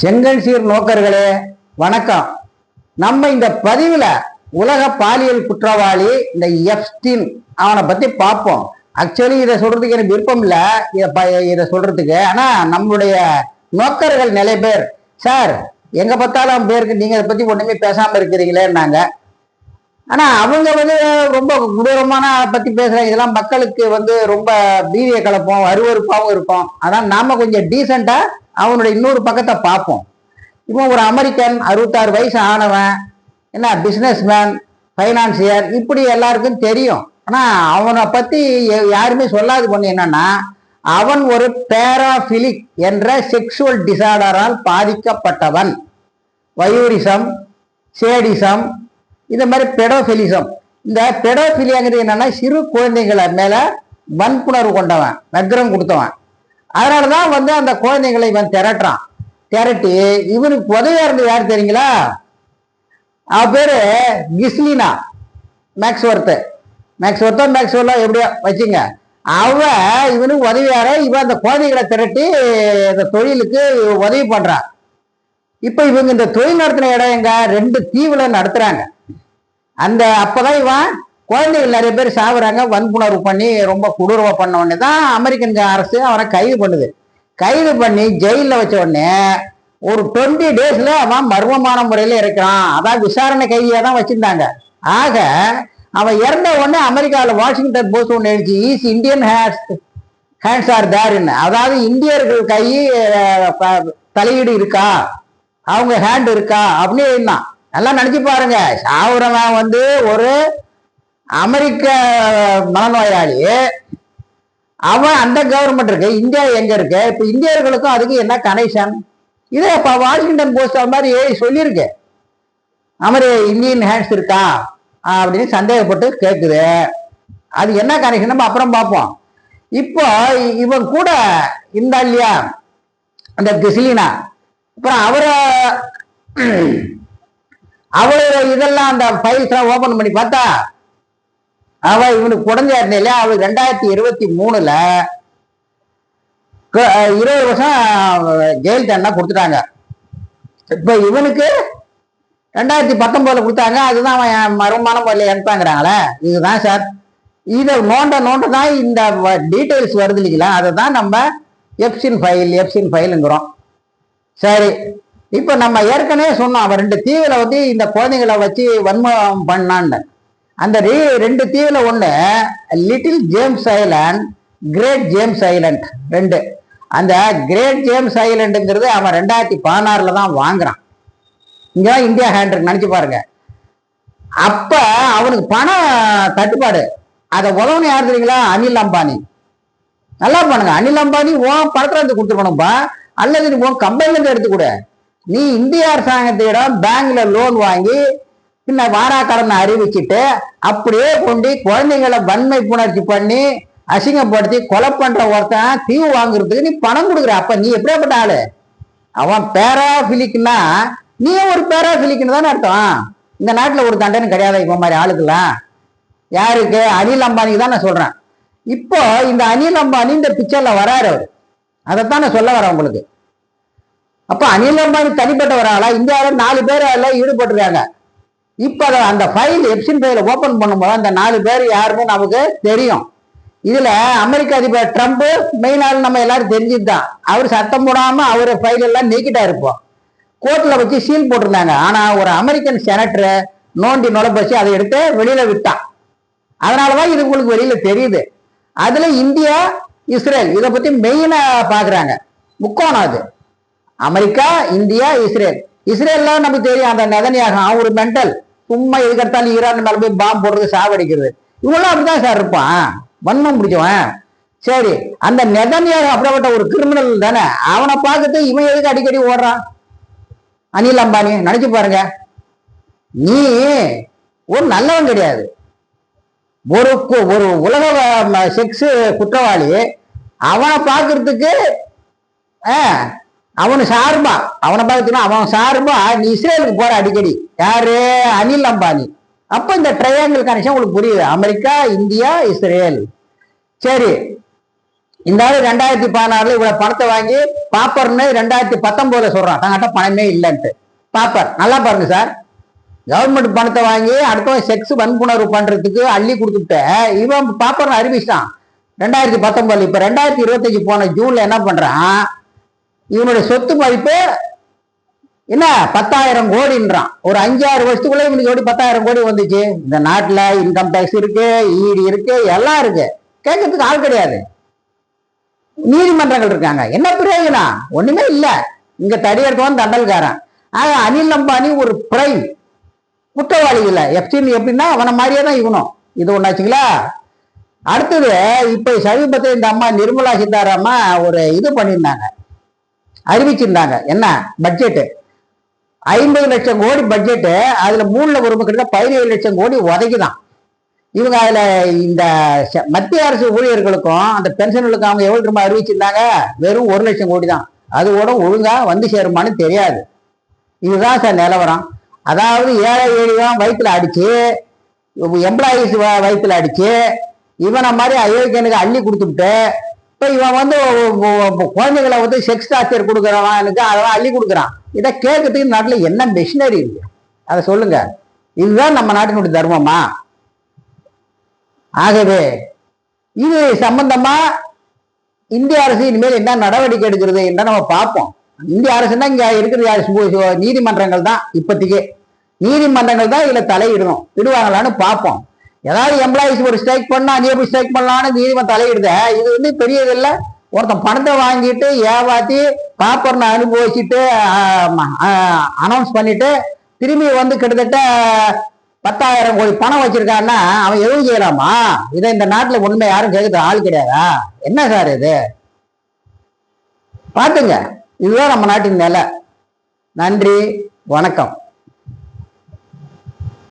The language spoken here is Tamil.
செங்கல் சீர் நோக்கர்களே வணக்கம். நம்ம இந்த பதிவில் உலக பாலியல் குற்றவாளி இந்த எஃப்டின் அவனை பற்றி பார்ப்போம். ஆக்சுவலி இதை சொல்கிறதுக்கு எனக்கு விருப்பம் இல்லை. இதை ப இதை சொல்கிறதுக்கு ஆனால் நம்மளுடைய நோக்கர்கள் நிறைய பேர். சார் எங்கே பார்த்தாலும் பேருக்கு நீங்கள் இதை பற்றி ஒன்றுமே பேசாமல் இருக்கிறீங்களேன்னாங்க. ஆனா அவங்க வந்து ரொம்ப கொடூரமான பத்தி பேசுறாங்க. இதெல்லாம் மக்களுக்கு வந்து ரொம்ப பீதியை கலப்போம் அருவருப்பாகவும் இருக்கும். அதான் நாம கொஞ்சம் டீசெண்டா அவனுடைய இன்னொரு பக்கத்தை பார்ப்போம். இப்போ ஒரு அமெரிக்கன் அறுபத்தாறு வயசு ஆனவன் என்ன பிஸ்னஸ் மேன் ஃபைனான்சியர் இப்படி எல்லாருக்கும் தெரியும். ஆனா அவனை பத்தி யாருமே சொல்லாது பொண்ணு என்னன்னா அவன் ஒரு பேராஃபிலிக் என்ற செக்ஷுவல் டிசார்டரால் பாதிக்கப்பட்டவன். வயூரிசம் சேடிசம் இந்த மாதிரி பெடோஃபிலிசம் இந்த பெடோஃபிலியாங்கிறது என்னன்னா சிறு குழந்தைகளை மேல வன்புணர்வு கொண்டவன் நக்ரம் கொடுத்தவன். அதனாலதான் வந்து அந்த குழந்தைங்களை இவன் திரட்டுறான். திரட்டி இவனுக்கு உதவியா இருந்தது யார் தெரியுங்களா? அவ பேரு கிஸ்லினா மேக்ஸ்வர்த்து மேக்ஸ்வர்த்தோ மேக்ஸ்வர்லோ எப்படியோ வச்சுங்க. அவ இவனுக்கு உதவியார இவன் அந்த குழந்தைகளை திரட்டி இந்த தொழிலுக்கு உதவி பண்றான். இப்போ இவங்க இந்த தொழில் நடத்தின இடம் எங்க? ரெண்டு தீவுல நடத்துறாங்க. அந்த அப்போதான் இவன் குழந்தைகள் நிறைய பேர் சாகுறாங்க வன்புணர்வு பண்ணி ரொம்ப கொடூரமா பண்ண உடனே தான் அமெரிக்கன் அரசு அவனை கைது பண்ணுது. கைது பண்ணி ஜெயிலில் வச்ச உடனே ஒரு டுவெண்ட்டி டேஸ்ல அவன் மர்மமான முறையில் இருக்கிறான். அதான் விசாரணை கைதியாக தான் வச்சிருந்தாங்க. ஆக அவன் இறந்த உடனே அமெரிக்காவில் வாஷிங்டன் போஸ்ட் ஒன்று எழுதி is Indian hands hands are தேர்ன்னு அதாவது இந்தியர்கள் கை தலையீடு இருக்கா? அவங்க ஹேண்ட் இருக்கா? அப்படின்னு எழுதினான். நல்லா நினச்சி பாருங்க. சாவுறவன் வந்து ஒரு அமெரிக்க மனநோயாளி. அவன் அந்த கவர்மெண்ட் இருக்கு இந்தியா எங்க இருக்கு? இப்ப இந்தியர்களுக்கும் அதுக்கு என்ன கனெக்ஷன் இதே இப்ப வாஷிங்டன் போஸ்ட் அது மாதிரி சொல்லியிருக்கு. அமரி இந்தியன் ஹேண்ட்ஸ் இருக்கா? அப்படின்னு சந்தேகப்பட்டு கேட்குது அது என்ன கனெக்ஷன் நம்ம அப்புறம் பார்ப்போம். இப்போ இவன் கூட இருந்தா இல்லையா? அந்த கிசிலினா. அப்புறம் அவரை அவளோட இதெல்லாம் அந்த ஃபைல்ஸ்லாம் ஓபன் பண்ணி பார்த்தா அவ இவனுக்கு குடஞ்சா இருந்தே இல்லையா? அவளுக்கு ரெண்டாயிரத்தி இருபத்தி மூணுல க- இருபது வருஷம் ஜெயில் தண்டனை கொடுத்துட்டாங்க. இப்ப இவனுக்கு ரெண்டாயிரத்தி பத்தொன்பதுல கொடுத்தாங்க. அதுதான் அவன் மர்மமான முறையில் இறந்தாங்கிறாங்களே இதுதான் சார் இதை நோண்ட நோண்ட தான் இந்த டீட்டெயில்ஸ் வருது இல்லைங்களா? அதை தான் நம்ம எப்சின் ஃபைல் எப்சின் ஃபைலுங்கிறோம் சரி. இப்போ நம்ம ஏற்கனவே சொன்னோம் அவன் ரெண்டு தீவில் வந்து இந்த குழந்தைங்களை வச்சு வன்மம் பண்ணான்னு அந்த ரீ ரெண்டு தீவில் ஒண்ணு little James Island great James Island ரெண்டு. அந்த கிரேட் ஜேம்ஸ் ஐலண்டுங்கிறது அவன் ரெண்டாயிரத்தி பதினாறுல தான் வாங்குறான். இங்கே இந்தியா ஹேண்ட் நினச்சி நினைச்சு பாருங்க. அப்ப அவனுக்கு பணம் தட்டுப்பாடு. அதை உதவணும் யார் தெரியுங்களா? அனில் அம்பானி. நல்லா பண்ணுங்க அனில் அம்பானி உன் படத்துல இருந்து கொடுத்துருக்கணும்பா அல்லது நீ உன் கம்பெனில இருந்து நீ இந்திய அரசாங்கத்திடம் பேங்க்ல லோன் வாங்கி பின்ன வாராக்கடனை அறிவிச்சிட்டு அப்படியே கொண்டு குழந்தைங்களை வன்மை புணர்ச்சி பண்ணி அசிங்கப்படுத்தி கொலை பண்ற ஒருத்தன் தீவு வாங்குறதுக்கு நீ பணம் கொடுக்குற. அப்ப நீ எப்படியாப்பட்ட ஆளு? அவன் பேராபிலிக்னா நீ ஒரு பேராபிலிக்னு தானே அர்த்தம். இந்த நாட்டில் ஒரு தண்டனை கிடையாது இப்போ மாதிரி ஆளுக்கெல்லாம். யாருக்கு? அனில் அம்பானிக்கு தான் நான் சொல்றேன். இப்போ இந்த அனில் அம்பானி இந்த பிக்சர்ல வராரு அவர். அதைத்தான் நான் சொல்ல வரேன் உங்களுக்கு. அப்ப அனில் அம்பானி தனிப்பட்ட இந்தியாவில் நாலு பேர் அதில் ஈடுபட்டுருக்காங்க. இப்போ அதை அந்த ஃபைல் எப்சின் ஃபைலை ஓப்பன் பண்ணும்போது அந்த நாலு பேர் யாருன்னு நமக்கு தெரியும். இதில் அமெரிக்க அதிபர் ட்ரம்ப் மெயினால் நம்ம எல்லாரும் தெரிஞ்சுதான் அவர் சத்தம் போடாமல் அவர் ஃபைல் எல்லாம் நீக்கிட்டா இருப்போம் கோர்ட்டில் வச்சு சீல் போட்டிருந்தாங்க. ஆனால் ஒரு அமெரிக்கன் செனட்டர் நோண்டி நுழைப்பச்சு அதை எடுத்து வெளியில் விட்டான். அதனாலதான் இது உங்களுக்கு வெளியில் தெரியுது. அதில் இந்தியா இஸ்ரேல் இதை பற்றி மெயினாக பார்க்குறாங்க முக்கோணம் அது. America India Israel. இஸ்ரேல்லாம் நமக்கு தெரியும் அந்த நெதனியாக அவன் ஒரு மென்டல் சும்மா எதுக்கெடுத்தாலும் ஈரான் மேல போய் பாம்பு போடுறது சாவடிக்கிறது. இவங்களாம் அப்படிதான் சார் இருப்பான். வன்மம் பிடிச்சவன். சரி அந்த நெதன்யாக அப்படிப்பட்ட ஒரு கிரிமினல் தானே? அவனை பார்த்துட்டு இவன் எதுக்கு அடிக்கடி ஓடுறான்? அனில் அம்பானி நினைச்சு பாருங்க. நீ ஒரு நல்லவன் கிடையாது. ஒரு கு- ஒரு உலக செக்ஸ் குற்றவாளி. அவனை பார்க்கறதுக்கு ஆ, அவனு சார்பா. அவனை பார்த்துனா அவன் சார்பா. நீ இஸ்ரேலுக்கு போற அடிக்கடி. யாரு? அனில் அம்பானி. அப்ப இந்த ட்ரையாங்கிள் கனெக்ஷன் உங்களுக்கு புரியுது. America India Israel. சரி. இந்த ஆளு ரெண்டாயிரத்தி பதினாறுல இவ்வளவு பணத்தை வாங்கி பாப்பர்னு ரெண்டாயிரத்தி பத்தொன்பதுல சொல்றான். தங்கிட்ட பணமே இல்லைன்ட்டு. பாப்பர் நல்லா பாருங்க சார் கவர்மெண்ட் பணத்தை வாங்கி அடுத்தவன் செக்ஸ் வன்புணர்வு பண்றதுக்கு அள்ளி கொடுத்துட்டு இவன் பாப்பர்னு அறிவிச்சிட்டான். ரெண்டாயிரத்தி பத்தொன்பதுல. இப்ப ரெண்டாயிரத்தி இருபத்தஞ்சு போன ஜூன்ல என்ன பண்றான்? இவனுடைய சொத்து மதிப்பு என்ன? பத்தாயிரம் கோடின்றான். ஒரு அஞ்சாறு வருஷத்துக்குள்ள இவனுக்கு எப்படி பத்தாயிரம் கோடி வந்துச்சு? இந்த நாட்டில் இன்கம் டேக்ஸ் இருக்கு ஈடி இருக்கு எல்லாம் இருக்கு. கேட்கறதுக்கு ஆள் கிடையாது. நீதிமன்றங்கள் இருக்காங்க. என்ன பிரயோஜனம்? ஒண்ணுமே இல்லை. இங்க தடியெடுத்தவன் தண்டல்காரன். ஆக அனில் அம்பானி ஒரு பிரைம் குற்றவாளி இல்லை. எப்சின் எப்படின்னா அவனை மாதிரியே தான் இவனும். இது ஒன்றாச்சுங்களா அடுத்தது இப்போ சமீபத்தில் இந்த அம்மா நிர்மலா சீதாராமா ஒரு இது பண்ணியிருந்தாங்க. அறிவிச்சிருந்தாங்க. என்ன? பட்ஜெட்டு ஐம்பது லட்சம் கோடி பட்ஜெட்டு அதுல மூணுல ஒரு கிட்ட பதினேழு லட்சம் கோடி உதைக்குதான். இவங்க அதுல இந்த ச- மத்திய அரசு ஊழியர்களுக்கும் அந்த பென்ஷன்களுக்கும் அவங்க எவ்வளவு திரும்ப அறிவிச்சிருந்தாங்க? வெறும் ஒரு லட்சம் கோடி தான் அது கூட ஒழுங்கா வந்து சேருமான்னு தெரியாது. இதுதான் சார் நிலவரம். அதாவது ஏழை ஏழிதான் வயிற்றுல அடிச்சு எம்ப்ளாயீஸ் வயிற்றுல அடிச்சு இவனை மாதிரி அயோக்கியனுக்கு அள்ளி கொடுத்துட்டு இப்போ இவன் வந்து குழந்தைகளை வந்து செக்ஸ் டார்ச்சர் கொடுக்குறவனுக்கு அதெல்லாம் அள்ளி கொடுக்குறான். இதை கேட்கறதுக்கு நாட்டில் என்ன மிஷினரி இருக்கு? அதை சொல்லுங்க. இதுதான் நம்ம நாட்டினுடைய தர்மமா? ஆகவே இது சம்பந்தமா இந்திய அரசு இனிமேல் என்ன நடவடிக்கை எடுக்கிறது என்று நம்ம பார்ப்போம். இந்திய அரசுன்னா இங்க இருக்கிறது யாரு? நீதிமன்றங்கள் தான் இப்போதைக்கு. நீதிமன்றங்கள் தான் இதுல தலையிடணும். இடுவாங்களான்னு பார்ப்போம். ஏதாவது எம்ப்ளாயிஸ் ஒரு ஸ்ட்ரைக் பண்ணா நீ எப்படி ஸ்ட்ரைக் பண்ணலான்னு நீதிமன்றம் தலையிடுத. இது வந்து பெரியது ஒருத்தன் பணத்தை வாங்கிட்டு ஏமாத்தி பாப்பர்னு அனுபவிச்சுட்டு அனௌன்ஸ் பண்ணிட்டு திரும்பி வந்து கிட்டத்தட்ட பத்தாயிரம் கோடி பணம் வச்சிருக்கான்னா அவன் எதுவும் செய்யலாமா? இதை இந்த நாட்டில் உண்மை யாரும் கேட்குற ஆள் கிடையாதா? என்ன சார் இது? பார்த்துங்க. இதுதான் நம்ம நாட்டின் நிலை. நன்றி. வணக்கம்.